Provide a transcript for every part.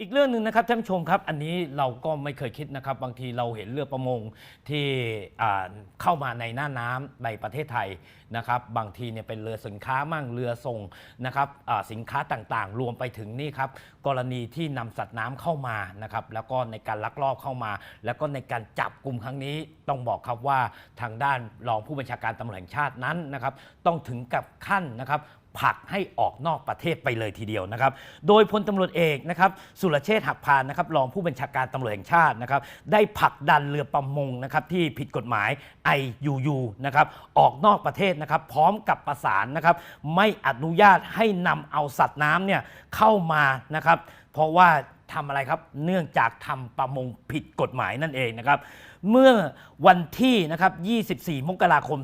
อีกเรื่องหนึ่งนะครับท่านผู้ชมครับ อันนี้เราก็ไม่เคยคิดนะครับ บางทีเราเห็นเรือประมงที่เข้ามาในหน้าน้ำในประเทศไทยนะครับ บางทีเนี่ยเป็นเรือสินค้ามั่งเรือส่งนะครับสินค้าต่างๆ รวมไปถึงนี่ครับกรณีที่นำสัตว์น้ำเข้ามานะครับแล้วก็ในการลักลอบเข้ามา แล้วก็ในการจับกลุ่มครั้งนี้ต้องบอกครับว่าทางด้านรองผู้บัญชาการตำรวจแห่งชาตินั้นนะครับ ต้องถึงกับขั้นนะครับ ผลักให้ออกนอกประเทศไปเลยทีเดียวนะครับ โดยพลตำรวจเอกนะครับสุรเชษฐ์หักพานนะครับรองผู้บัญชาการตำรวจแห่งชาตินะครับได้ผลักดันเรือประมงนะครับที่ผิดกฎหมาย IUU นะครับออกนอกประเทศนะครับพร้อมกับประสานนะครับไม่อนุญาตให้นำเอาสัตว์น้ำเนี่ยเข้ามานะครับเพราะว่า ทำอะไรครับ เนื่องจากทำประมงผิดกฎหมายนั่นเองนะครับ เมื่อวันที่นะครับ 24 มกราคม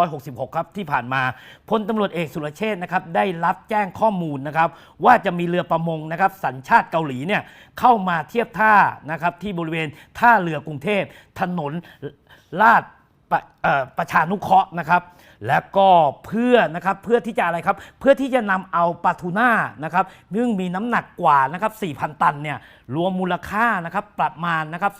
2566 ครับที่ผ่านมาพลตำรวจเอกสุรเชษฐ์นะครับได้รับแจ้งข้อมูลนะครับ ว่าจะมีเรือประมงนะครับ สัญชาติเกาหลีเนี่ยเข้ามาเทียบท่านะครับที่บริเวณท่าเรือกรุงเทพถนนลาด ประเอ่อประชานุเคราะห์นะครับ และก็เพื่อนะครับเพื่อที่จะอะไรครับ เพื่อที่จะนำเอาปลาทูน่านะครับซึ่งมีน้ำหนักกว่านะครับ4,000 ตันเนี่ยรวมมูลค่านะครับประมาณนะครับ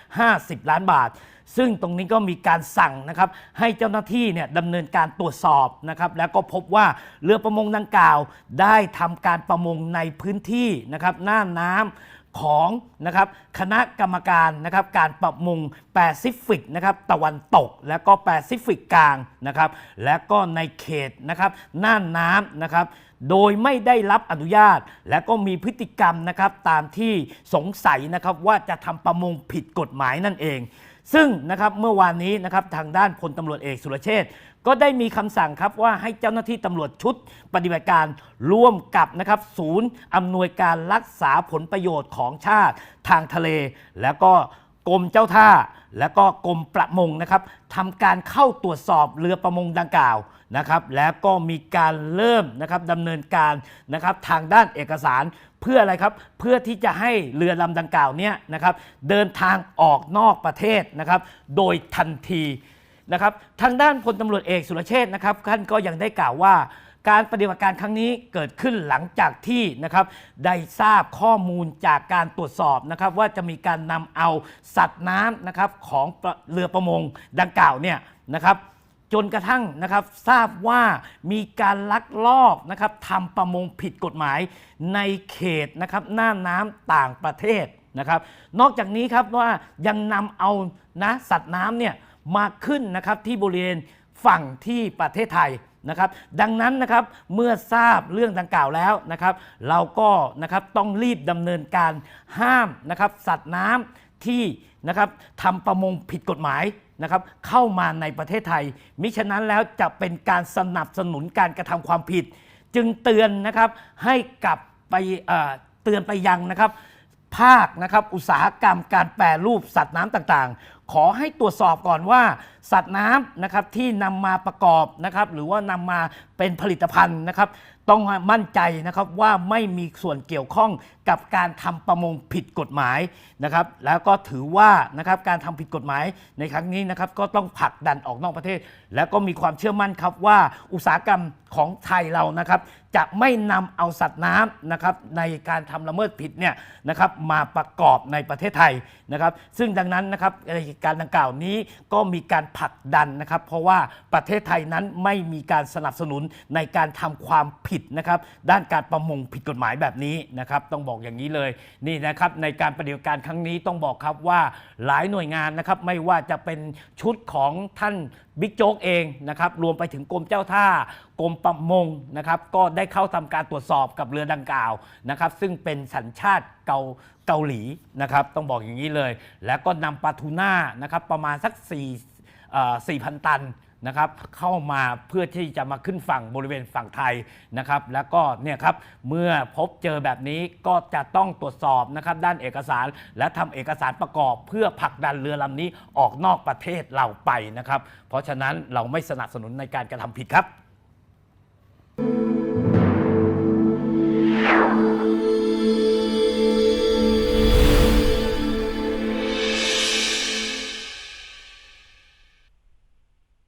250 ล้านบาท ซึ่งตรงนี้ก็มีการสั่งนะครับให้เจ้าหน้าที่เนี่ยดำเนินการตรวจสอบนะครับแล้วก็พบว่าเรือประมงดังกล่าว ได้ทำการประมงในพื้นที่นะครับหน้าน้ำ ของนะครับคณะกรรมการนะครับการประมงแปซิฟิกนะครับตะวันตกและก็แปซิฟิกกลางนะครับและก็ในเขตนะครับน่านน้ำนะครับโดยไม่ได้รับอนุญาต และก็มีพฤติกรรมนะครับตามที่สงสัยนะครับว่าจะทำประมงผิดกฎหมายนั่นเอง ซึ่งนะครับเมื่อวานนี้นะครับทางด้านพลตำรวจเอกสุรเชษฐ์ก็ได้มีคำสั่งครับว่าให้เจ้าหน้าที่ตำรวจชุดปฏิบัติการร่วมกับนะครับศูนย์อำนวยการรักษาผลประโยชน์ของชาติทางทะเล แล้วก็ กรมเจ้าท่า และก็กรมประมงนะครับทำการเข้าตรวจสอบเรือประมงดังกล่าวนะครับ แล้วก็มีการเริ่มนะครับดำเนินการนะครับทางด้านเอกสารเพื่ออะไรครับ เพื่อที่จะให้เรือลำดังกล่าวเนี้ยนะครับ เดินทางออกนอกประเทศนะครับ โดยทันทีนะครับ ทางด้านพลตำรวจเอกสุรเชษฐ์นะครับท่านก็ยังได้กล่าวว่า การปฏิบัติการครั้งนี้เกิดขึ้นหลังจากที่นะครับได้ทราบข้อมูลจากการตรวจสอบนะครับว่าจะมีการนำเอาสัตว์น้ำนะครับของเรือประมงดังกล่าวเนี่ยนะครับจนกระทั่งนะครับทราบว่ามีการลักลอบนะครับทำประมงผิดกฎหมายในเขตนะครับหน้าน้ำต่างประเทศนะครับนอกจากนี้ครับว่ายังนำเอานะสัตว์น้ำเนี่ยมาขึ้นนะครับที่บริเวณ ฝั่งที่ประเทศไทยนะครับดังนั้นนะครับเมื่อทราบเรื่องดังกล่าวแล้วนะครับ เราก็นะครับต้องรีบดำเนินการห้ามนะครับสัตว์น้ำที่นะครับทำประมงผิดกฎหมายนะครับเข้ามาในประเทศไทย มิฉะนั้นแล้วจะเป็นการสนับสนุนการกระทำความผิด จึงเตือนนะครับให้กลับไปเอ่อเตือนไปยังนะครับภาคนะครับอุตสาหกรรมการแปรรูปสัตว์น้ำต่างๆ ขอให้ตรวจสอบก่อนว่า สัตว์น้ำนะครับที่นำมาประกอบนะครับหรือว่านำมาเป็นผลิตภัณฑ์นะครับ ต้องมั่นใจนะครับว่าไม่มีส่วนเกี่ยวข้องกับการทำประมงผิดกฎหมายนะครับ แล้วก็ถือว่านะครับการทำผิดกฎหมายในครั้งนี้นะครับก็ต้องผลักดันออกนอกประเทศ แล้วก็มีความเชื่อมั่นครับว่าอุตสาหกรรมของไทยเรานะครับจะไม่นำเอาสัตว์น้ำนะครับในการทำละเมิดผิดเนี่ยนะครับมาประกอบในประเทศไทยนะครับ ซึ่งดังนั้นนะครับในการดังกล่าวนี้ก็มีการผผลักดันนะครับ เพราะว่าประเทศไทยนั้นไม่มีการสนับสนุนในการทำความผิดนะครับด้านการประมงผิดกฎหมายแบบนี้นะครับ ต้องบอกอย่างนี้เลยนี่นะครับในการปฏิบัติการครั้งนี้ต้องบอกครับว่าหลายหน่วยงานนะครับไม่ว่าจะเป็นชุดของท่านบิ๊กโจ๊กเองนะครับรวมไปถึงกรมเจ้าท่ากรมประมงนะครับก็ได้เข้าทำการตรวจสอบกับเรือดังกล่าวนะครับซึ่งเป็นสัญชาติเกาเกาหลีนะครับต้องบอกอย่างนี้เลย แล้วก็นำปลาทูน่านะครับประมาณสัก4 4,000 ตันนะครับเข้ามาเพื่อที่จะมาขึ้นฝั่งบริเวณฝั่งไทยนะครับ แล้วก็เนี่ยครับเมื่อพบเจอแบบนี้ก็จะต้องตรวจสอบนะครับด้านเอกสารและทำเอกสารประกอบ เพื่อผลักดันเรือลำนี้ออกนอกประเทศเราไปนะครับ เพราะฉะนั้นเราไม่สนับสนุนในการกระทำผิดครับ